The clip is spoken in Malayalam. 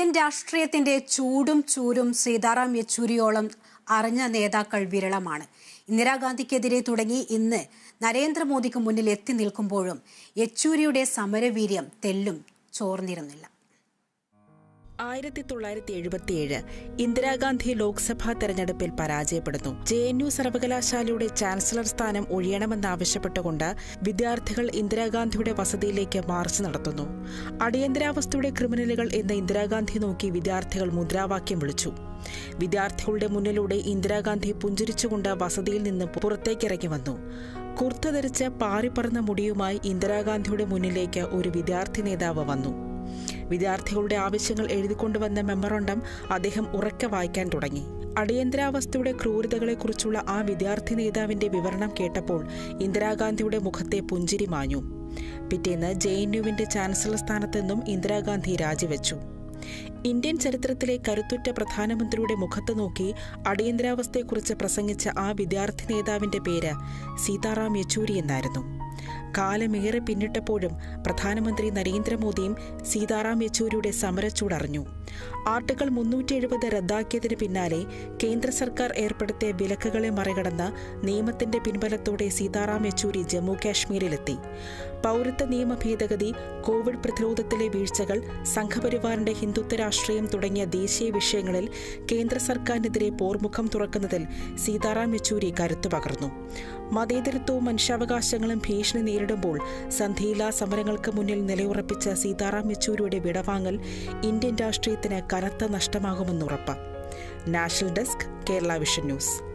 ഇന്ത്യൻ രാഷ്ട്രീയത്തിന്റെ ചൂടും ചൂരും സീതാറാം യെച്ചൂരിയോളം അറിഞ്ഞ നേതാക്കൾ വിരളമാണ്. ഇന്ദിരാഗാന്ധിക്കെതിരെ തുടങ്ങി ഇന്ന് നരേന്ദ്രമോദിക്ക് മുന്നിൽ എത്തി നിൽക്കുമ്പോഴും യെച്ചൂരിയുടെ സമരവീര്യം തെല്ലും ചോർന്നിരുന്നില്ല. ആയിരത്തി തൊള്ളായിരത്തി എഴുപത്തിയേഴ് ഇന്ദിരാഗാന്ധി ലോക്സഭാ തെരഞ്ഞെടുപ്പിൽ പരാജയപ്പെടുന്നു. ജെ എൻ യു സർവകലാശാലയുടെ ചാൻസലർ സ്ഥാനം ഒഴിയണമെന്നാവശ്യപ്പെട്ടുകൊണ്ട് വിദ്യാർത്ഥികൾ ഇന്ദിരാഗാന്ധിയുടെ വസതിയിലേക്ക് മാർച്ച് നടത്തുന്നു. അടിയന്തരാവസ്ഥയുടെ ക്രിമിനലുകൾ എന്ന് ഇന്ദിരാഗാന്ധി നോക്കി വിദ്യാർത്ഥികൾ മുദ്രാവാക്യം വിളിച്ചു. വിദ്യാർത്ഥികളുടെ മുന്നിലൂടെ ഇന്ദിരാഗാന്ധി പുഞ്ചിരിച്ചുകൊണ്ട് വസതിയിൽ നിന്ന് പുറത്തേക്കിറങ്ങി വന്നു. കുർത്ത ധരിച്ച് പാറിപ്പറന്ന മുടിയുമായി ഇന്ദിരാഗാന്ധിയുടെ മുന്നിലേക്ക് ഒരു വിദ്യാർത്ഥി നേതാവ് വന്നു. വിദ്യാർത്ഥികളുടെ ആവശ്യങ്ങൾ എഴുതിക്കൊണ്ടുവന്ന മെമ്മറണ്ടം അദ്ദേഹം ഉറക്കെ വായിക്കാൻ തുടങ്ങി. അടിയന്തരാവസ്ഥയുടെ ക്രൂരതകളെക്കുറിച്ചുള്ള ആ വിദ്യാർത്ഥി നേതാവിന്റെ വിവരണം കേട്ടപ്പോൾ ഇന്ദിരാഗാന്ധിയുടെ മുഖത്തെ പുഞ്ചിരി മാഞ്ഞു. പിറ്റേന്ന് ജെ എൻ യുവിന്റെ ചാൻസലർ സ്ഥാനത്ത് നിന്നും ഇന്ദിരാഗാന്ധി രാജിവെച്ചു. ഇന്ത്യൻ ചരിത്രത്തിലെ കരുത്തുറ്റ പ്രധാനമന്ത്രിയുടെ മുഖത്ത് നോക്കി അടിയന്തരാവസ്ഥയെക്കുറിച്ച് പ്രസംഗിച്ച ആ വിദ്യാർത്ഥി നേതാവിന്റെ പേര് സീതാറാം യെച്ചൂരി എന്നായിരുന്നു. കാലമേറെ പിന്നിട്ടപ്പോഴും പ്രധാനമന്ത്രി നരേന്ദ്രമോദിയും സീതാറാം യെച്ചൂരിയുടെ സമരച്ചൂടറിഞ്ഞു. ആർട്ടിക്കിൾ മുന്നൂറ്റി എഴുപത് റദ്ദാക്കിയതിന് പിന്നാലെ കേന്ദ്ര സർക്കാർ ഏർപ്പെടുത്തിയ വിലക്കുകളെ മറികടന്ന് നിയമത്തിന്റെ പിൻബലത്തോടെ സീതാറാം യെച്ചൂരി ജമ്മു കാശ്മീരിലെത്തി പൗരത്വ നിയമ ഭേദഗതി കോവിഡ് പ്രതിരോധത്തിലെ വീഴ്ചകൾ സംഘപരിവാറിന്റെ ഹിന്ദുത്വ രാഷ്ട്രീയം തുടങ്ങിയ ദേശീയ വിഷയങ്ങളിൽ കേന്ദ്ര സർക്കാരിനെതിരെ പോർമുഖം തുറക്കുന്നതിൽ സീതാറാം യെച്ചൂരി കരുത്തു പകർന്നു. മതേതരത്വവും മനുഷ്യാവകാശങ്ങളും ഭീഷണി നേരിടുമ്പോൾ സന്ധിയില്ലാ സമരങ്ങൾക്ക് മുന്നിൽ നിലയുറപ്പിച്ച സീതാറാം യെച്ചൂരിയുടെ വിടവാങ്ങൽ ഇന്ത്യൻ രാഷ്ട്രീയത്തിന് കനത്ത നഷ്ടമാകുമെന്നുറപ്പ്. National desk Kerala vision news.